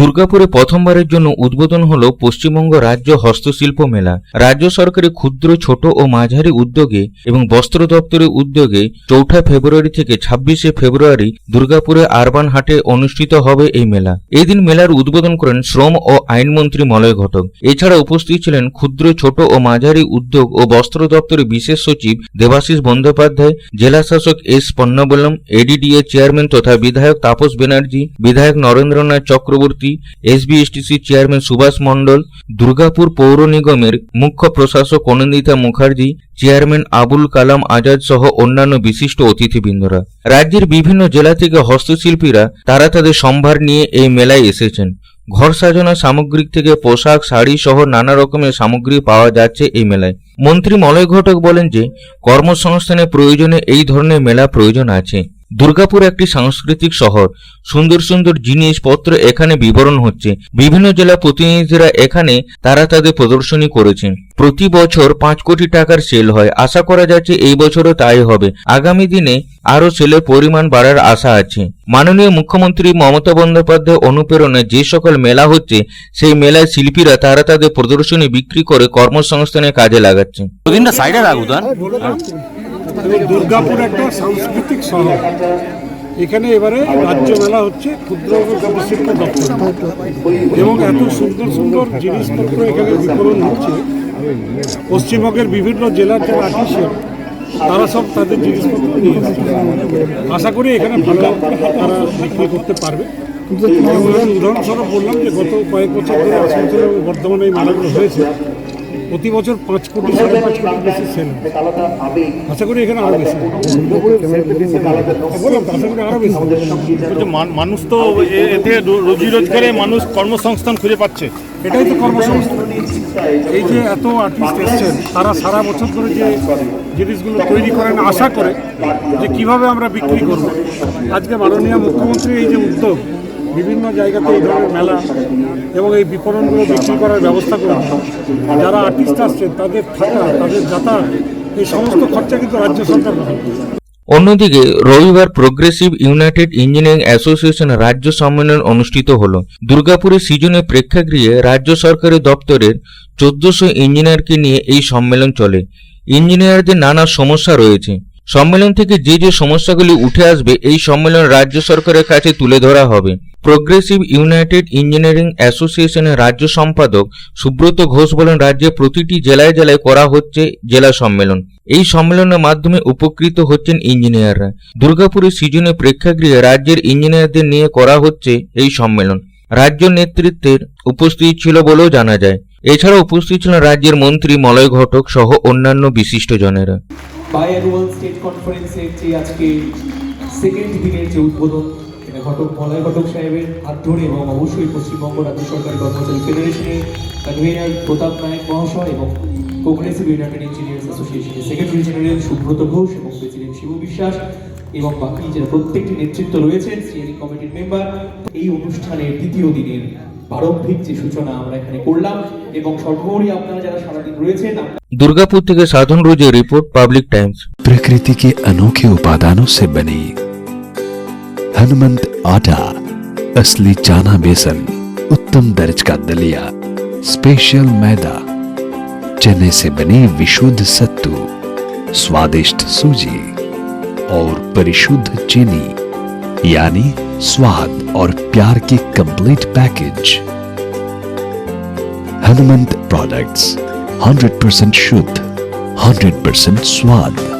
দুর্গাপুরে প্রথমবারের জন্য উদ্বোধন হল পশ্চিমবঙ্গ রাজ্য হস্তশিল্প মেলা। রাজ্য সরকারের ক্ষুদ্র, ছোট ও মাঝারি উদ্যোগে এবং বস্ত্র দপ্তরের উদ্যোগে চৌঠা ফেব্রুয়ারি থেকে ছাব্বিশে ফেব্রুয়ারি দুর্গাপুরে আরবান হাটে অনুষ্ঠিত হবে এই মেলা। এই দিন মেলার উদ্বোধন করেন শ্রম ও আইনমন্ত্রী মলয় ঘটক। এছাড়া উপস্থিত ছিলেন ক্ষুদ্র, ছোট ও মাঝারি উদ্যোগ ও বস্ত্র দপ্তরের বিশেষ সচিব দেবাশিস বন্দ্যোপাধ্যায় জেলা শাসক এস পন্নবল্লম এডিডিএ চেয়ারম্যান তথা বিধায়ক তাপস ব্যানার্জি, বিধায়ক নরেন্দ্রনাথ চক্রবর্তী এসবিএসটিসি চেয়ারম্যান সুভাষ মণ্ডল, দুর্গাপুর পৌর নিগমের মুখ্য প্রশাসক অনন্দিতা মুখার্জি, চেয়ারম্যান আবুল কালাম আজাদ সহ অন্যান্য বিশিষ্ট অতিথিবৃন্দরা। রাজ্যের বিভিন্ন জেলা থেকে হস্তশিল্পীরা তারা তাদের সম্ভার নিয়ে এই মেলায় এসেছেন। ঘর সাজানো সামগ্রিক থেকে পোশাক, শাড়ি সহ নানা রকমের সামগ্রী পাওয়া যাচ্ছে এই মেলায়। মন্ত্রী মলয় ঘটক বলেন যে, কর্মসংস্থানের প্রয়োজনে এই ধরনের মেলা প্রয়োজন আছে। দুর্গাপুর একটি সাংস্কৃতিক শহর। সুন্দর সুন্দর জিনিসপত্র এখানে বিবরণ হচ্ছে। বিভিন্ন জেলা প্রতিনিধিরা এখানে তারা তাদের প্রদর্শনী করেছেন। প্রতি বছর পাঁচ কোটি টাকার সেল হয়। আশা করা যাচ্ছে এই বছরও তাই হবে। আগামী দিনে আরও সেলের পরিমাণ বাড়ার আশা আছে। মাননীয় মুখ্যমন্ত্রী মমতা বন্দ্যোপাধ্যায় অনুপ্রেরণায় যে সকল মেলা হচ্ছে, সেই মেলায় শিল্পীরা তারা তাদের প্রদর্শনী বিক্রি করে কর্মসংস্থানের কাজে লাগাচ্ছে। দুর্গাপুর একটা সাংস্কৃতিক শহর। এখানে এবারে রাজ্য মেলা হচ্ছে, ক্ষুদ্র শিল্প দপ্তর। এবং এত সুন্দর সুন্দর জিনিসপত্র এখানে বিতরণ হচ্ছে। পশ্চিমবঙ্গের বিভিন্ন জেলার যারা আর্টিসিয়ান তারা সব তাদের জিনিসপত্র নিয়ে আশা করি এখানে ভালো তারা বিক্রি করতে পারবে। উদাহরণস্বরূপ বললাম যে গত কয়েক বছর ধরে আসানসোল এবং বর্ধমানে এই মেলাগুলো হয়েছে। প্রতি বছর পাঁচ কোটি সাড়ে পাঁচ কোটি বেশি সেল আশা করি এখানে আরও বেশি বললাম আশা করি আরও বেশি মানুষ তো এতে রোজি রোজগারে মানুষ কর্মসংস্থান খুঁজে পাচ্ছে। এটাই তো কর্মসংস্থান। এই যে এত আর্টিস্ট এসছেন তারা সারা বছর ধরে যে জিনিসগুলো তৈরি করেন আশা করে যে কীভাবে আমরা বিক্রি করব। আজকে মাননীয় মুখ্যমন্ত্রী এই যে উদ্যোগ বিভিন্ন জায়গাতে এই ধরনের মেলা এবং এই বিপণনগুলো বিক্রি করার ব্যবস্থা করে যারা আর্টিস্ট আসছেন, তাদের থাকা, তাদের যাতায়াত, এই সমস্ত খরচা কিন্তু রাজ্য সরকার অন্যদিকে, রবিবার প্রোগ্রেসিভ ইউনাইটেড ইঞ্জিনিয়ারিং অ্যাসোসিয়েশন রাজ্য সম্মেলন অনুষ্ঠিত হল। দুর্গাপুরের সিজনে প্রেক্ষাগৃহে রাজ্য সরকারের দপ্তরের চোদ্দশো ইঞ্জিনিয়ারকে নিয়ে এই সম্মেলন চলে। ইঞ্জিনিয়ারদের নানা সমস্যা রয়েছে। সম্মেলন থেকে যে যে সমস্যাগুলি উঠে আসবে, এই সম্মেলন রাজ্য সরকারের কাছে তুলে ধরা হবে। প্রোগ্রেসিভ ইউনাইটেড ইঞ্জিনিয়ারিং অ্যাসোসিয়েশনের রাজ্য সম্পাদক সুব্রত ঘোষ বলেন, রাজ্যে প্রতিটি জেলায় জেলায় করা হচ্ছে জেলা সম্মেলন। এই সম্মেলনের মাধ্যমে উপকৃত হচ্ছেন ইঞ্জিনিয়াররা। দুর্গাপুরের সিজনে প্রেক্ষাগৃহে রাজ্যের ইঞ্জিনিয়ারদের নিয়ে করা হচ্ছে এই সম্মেলন। রাজ্য নেতৃত্বের উপস্থিত ছিল বলেও জানা যায়। এছাড়া উপস্থিত ছিলেন রাজ্যের মন্ত্রী, মলয় ঘটক সহ অন্যান্য বিশিষ্টজনেরা বাই স্টেট কনফারেন্সের আজকে সেকেন্ড দিনের যে উদ্বোধন ঘটক মলয় ঘটক সাহেবের হাত ধরে এবং অবশ্যই পশ্চিমবঙ্গ রাজ্য সরকারি কর্মচারী ফেডারেশনের কনভেনার প্রতাপ নায়ক মহাশয় এবং প্রোগ্রেসিভ ইউনাইটেড ইঞ্জিনিয়ার্স অ্যাসোসিয়েশনের সেক্রেটারি জেনারেল সুব্রত ঘোষ এবং প্রেসিডেন্ট শিব বিশ্বাস এবং বাকি যে প্রত্যেকটি নেতৃত্ব রয়েছেন স্টিয়ারিং কমিটির মেম্বার এই অনুষ্ঠানের দ্বিতীয় দিনের প্রারম্ভিক যে সূচনা আমরা এখানে করলাম এবং সর্বোপরি আপনারা যারা সারাদিন রয়েছেন দুর্গাপুর থেকে সাধন রোজের রিপোর্ট পাবলিক টাইমস प्रकृति के अनोखे उपादानों से बनी हनुमंत आटा, असली चाना बेसन, उत्तम दर्ज का दलिया स्पेशल मैदा, चने से बनी विशुद्ध सत्तू, स्वादिष्ट सूजी और परिशुद्ध चीनी, यानी स्वाद और प्यार की कंप्लीट पैकेज हनुमंत प्रोडक्ट्स 100% शुद्ध 100% स्वाद।